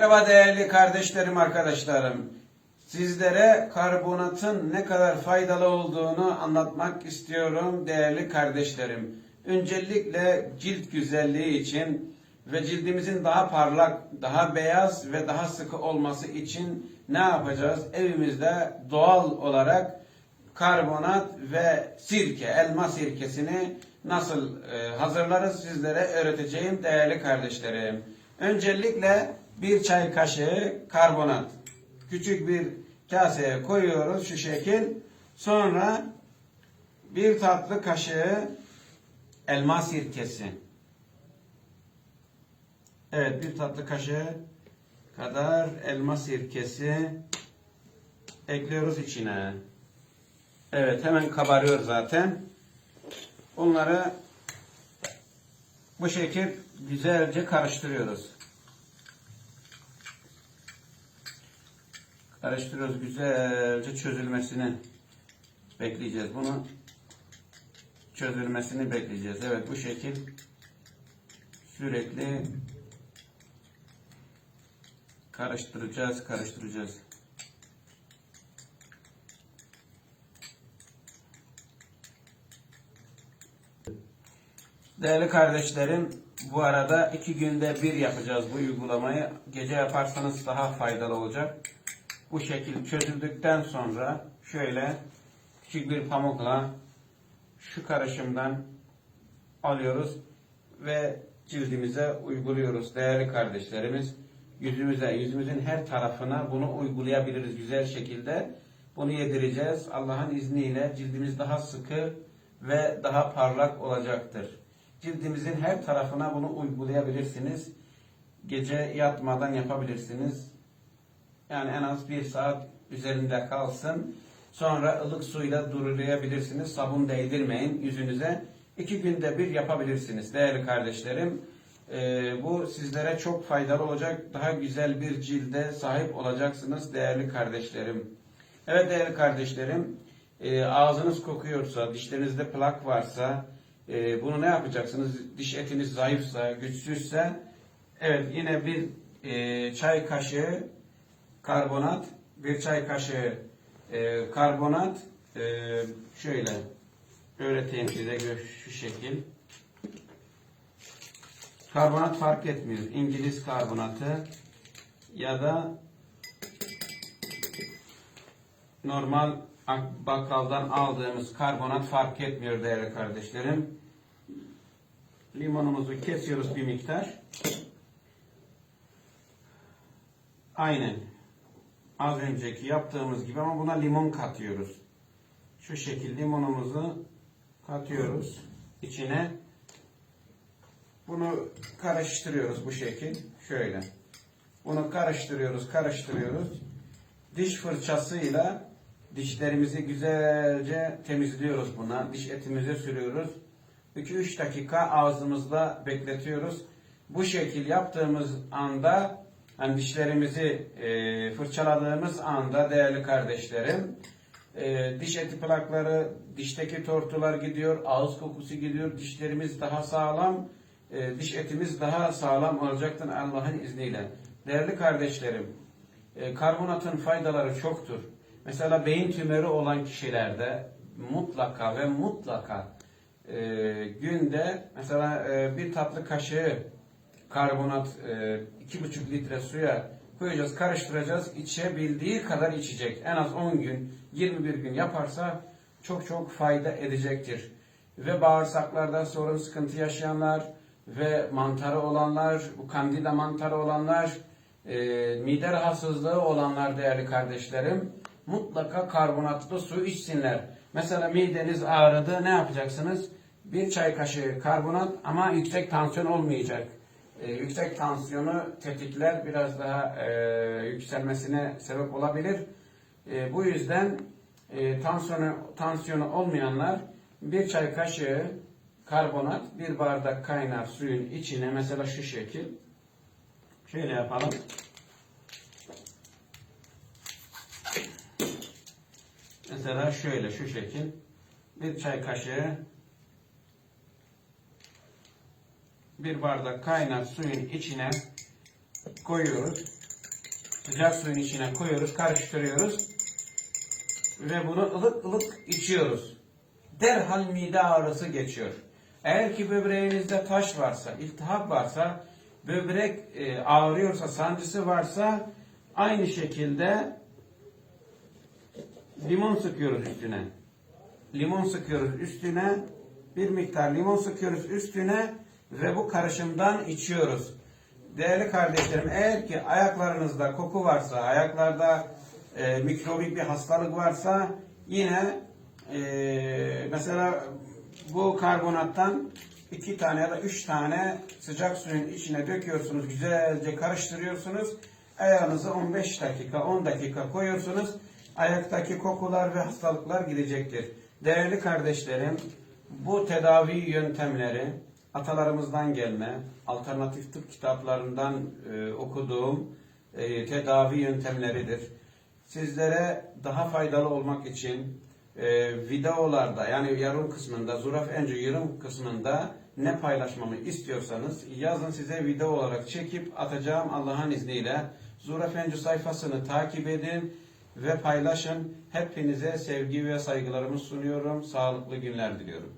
Merhaba değerli kardeşlerim, arkadaşlarım. Sizlere karbonatın ne kadar faydalı olduğunu anlatmak istiyorum değerli kardeşlerim. Öncelikle cilt güzelliği için ve cildimizin daha parlak, daha beyaz ve daha sıkı olması için ne yapacağız? Evimizde doğal olarak karbonat ve sirke, elma sirkesini nasıl e, hazırlarız sizlere öğreteceğim değerli kardeşlerim. Öncelikle bir çay kaşığı karbonat küçük bir kaseye koyuyoruz şu şekil. Sonra bir tatlı kaşığı elma sirkesi. Evet bir tatlı kaşığı kadar elma sirkesi ekliyoruz içine. Evet hemen kabarıyor zaten. Bunları bu şekil güzelce karıştırıyoruz. Karıştırıyoruz güzelce çözülmesini bekleyeceğiz. Bunu çözülmesini bekleyeceğiz. Evet bu şekil sürekli karıştıracağız, karıştıracağız. Değerli kardeşlerim, bu arada iki günde bir yapacağız bu uygulamayı. Gece yaparsanız daha faydalı olacak. Bu şekil çözüldükten sonra şöyle küçük bir pamukla şu karışımdan alıyoruz ve cildimize uyguluyoruz değerli kardeşlerimiz. Yüzümüze, yüzümüzün her tarafına bunu uygulayabiliriz güzel şekilde. Bunu yedireceğiz. Allah'ın izniyle cildimiz daha sıkı ve daha parlak olacaktır. Cildimizin her tarafına bunu uygulayabilirsiniz. Gece yatmadan yapabilirsiniz. Yani en az bir saat üzerinde kalsın. Sonra ılık suyla durulayabilirsiniz. Sabun değdirmeyin yüzünüze. İki günde bir yapabilirsiniz değerli kardeşlerim. Ee, bu sizlere çok faydalı olacak. Daha güzel bir cilde sahip olacaksınız değerli kardeşlerim. Evet değerli kardeşlerim. e, ağzınız kokuyorsa, dişlerinizde plak varsa e, bunu ne yapacaksınız? Diş etiniz zayıfsa, güçsüzse evet yine bir e, çay kaşığı karbonat, bir çay kaşığı e, karbonat e, şöyle öğreteyim size şu şekil. Karbonat fark etmiyor. İngiliz karbonatı ya da normal ak- bakkaldan aldığımız karbonat fark etmiyor değerli kardeşlerim. Limonumuzu kesiyoruz bir miktar. Aynen. Az önceki yaptığımız gibi ama buna limon katıyoruz. Şu şekil limonumuzu katıyoruz içine. Bunu karıştırıyoruz bu şekil. Şöyle. Bunu karıştırıyoruz, karıştırıyoruz. Diş fırçasıyla dişlerimizi güzelce temizliyoruz buna. Diş etimize sürüyoruz. 2-3 dakika ağzımızda bekletiyoruz. Bu şekil yaptığımız anda hani dişlerimizi e, fırçaladığımız anda değerli kardeşlerim e, diş eti plakları, dişteki tortular gidiyor, ağız kokusu gidiyor, dişlerimiz daha sağlam, e, diş etimiz daha sağlam olacaktır Allah'ın izniyle. Değerli kardeşlerim, e, karbonatın faydaları çoktur. Mesela beyin tümörü olan kişilerde mutlaka ve mutlaka e, günde mesela e, bir tatlı kaşığı karbonat e, iki buçuk litre suya koyacağız, karıştıracağız. İçebildiği kadar içecek. En az 10 gün, 21 gün yaparsa çok çok fayda edecektir. Ve bağırsaklarda sorun sıkıntı yaşayanlar ve mantarı olanlar, bu kandida mantarı olanlar, e, mide rahatsızlığı olanlar değerli kardeşlerim mutlaka karbonatlı su içsinler. Mesela mideniz ağrıdı ne yapacaksınız? Bir çay kaşığı karbonat ama yüksek tansiyon olmayacak. E, yüksek tansiyonu tetikler biraz daha e, yükselmesine sebep olabilir. E, bu yüzden tansiyonu, tansiyonu olmayanlar bir çay kaşığı karbonat bir bardak kaynar suyun içine mesela şu şekil şöyle yapalım. Mesela şöyle şu şekil bir çay kaşığı bir bardak kaynar suyun içine koyuyoruz. sıcak suyun içine koyuyoruz, karıştırıyoruz ve bunu ılık ılık içiyoruz. Derhal mide ağrısı geçiyor. Eğer ki böbreğinizde taş varsa, iltihap varsa, böbrek e, ağrıyorsa, sancısı varsa aynı şekilde limon sıkıyoruz üstüne. Limon sıkıyoruz üstüne. Bir miktar limon sıkıyoruz üstüne ve bu karışımdan içiyoruz. Değerli kardeşlerim eğer ki ayaklarınızda koku varsa, ayaklarda e, mikrobik bir hastalık varsa yine e, mesela bu karbonattan iki tane ya da üç tane sıcak suyun içine döküyorsunuz. Güzelce karıştırıyorsunuz. Ayağınızı 15 dakika, 10 dakika koyuyorsunuz. Ayaktaki kokular ve hastalıklar gidecektir. Değerli kardeşlerim, bu tedavi yöntemleri atalarımızdan gelme, alternatif tıp kitaplarından e, okuduğum e, tedavi yöntemleridir. Sizlere daha faydalı olmak için e, videolarda yani yarım kısmında, Zuraf Encu yarım kısmında ne paylaşmamı istiyorsanız yazın size video olarak çekip atacağım Allah'ın izniyle. Zuraf Encu sayfasını takip edin ve paylaşın. Hepinize sevgi ve saygılarımı sunuyorum. Sağlıklı günler diliyorum.